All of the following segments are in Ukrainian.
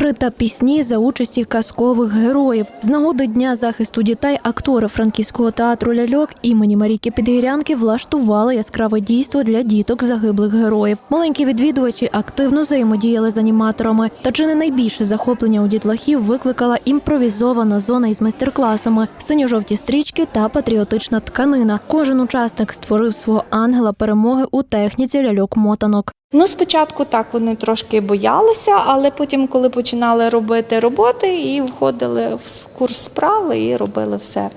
ігри та пісні за участі казкових героїв. З нагоди дня захисту дітей актори франківського театру ляльок імені Марійки Підгірянки влаштували яскраве дійство для діток загиблих героїв. Маленькі відвідувачі активно взаємодіяли з аніматорами. Та чи не найбільше захоплення у дітлахів викликала імпровізована зона із майстер-класами, синьо-жовті стрічки та патріотична тканина. Кожен учасник створив свого ангела перемоги у техніці ляльок-мотанок. Ну, спочатку так вони трошки боялися, але потім, коли починали робити роботи, і входили в курс справи і робили все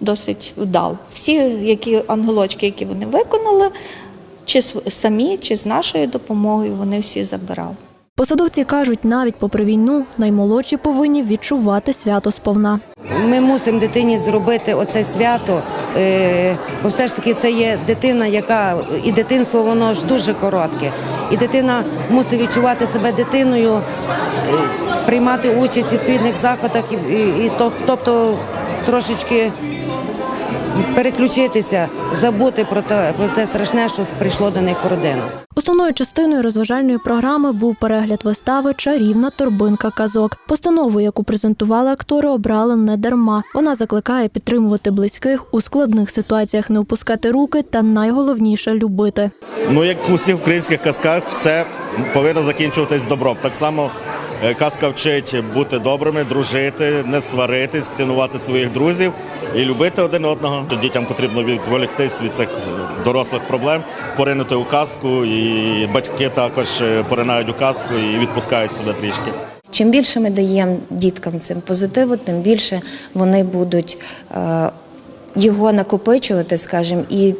досить вдало. Всі які ангелочки, які вони виконали, чи самі, чи з нашою допомогою, вони всі забирали. Посадовці кажуть, навіть попри війну наймолодші повинні відчувати свято сповна. Ми мусимо дитині зробити оце свято, е, бо все ж таки це є дитина, яка і дитинство воно ж дуже коротке. І дитина мусить відчувати себе дитиною, е, приймати участь в відповідних заходах, і, і, і тобто трошечки переключитися, забути про те, про те страшне, що прийшло до них в родину. Основною частиною розважальної програми був перегляд вистави Чарівна торбинка казок. Постанову, яку презентували актори, обрали не дарма. Вона закликає підтримувати близьких у складних ситуаціях, не опускати руки та найголовніше любити. Ну, як у всіх українських казках, все повинно закінчуватись добром. Так само казка вчить бути добрими, дружити, не сваритись, цінувати своїх друзів і любити один одного. Дітям потрібно відволіктись від цих е, дорослих проблем, поринути у казку, і батьки також е, поринають у казку і відпускають себе трішки. Чим більше ми даємо діткам цим позитиву, тим більше вони будуть е, його накопичувати, скажімо, і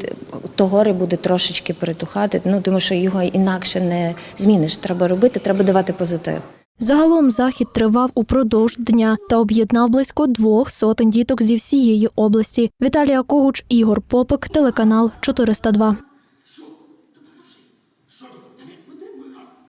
то горе буде трошечки перетухати. Ну тому що його інакше не зміниш. Треба робити, треба давати позитив. Загалом захід тривав упродовж дня та об'єднав близько двох сотень діток зі всієї області. Віталія Когуч, Ігор Попик, телеканал 402.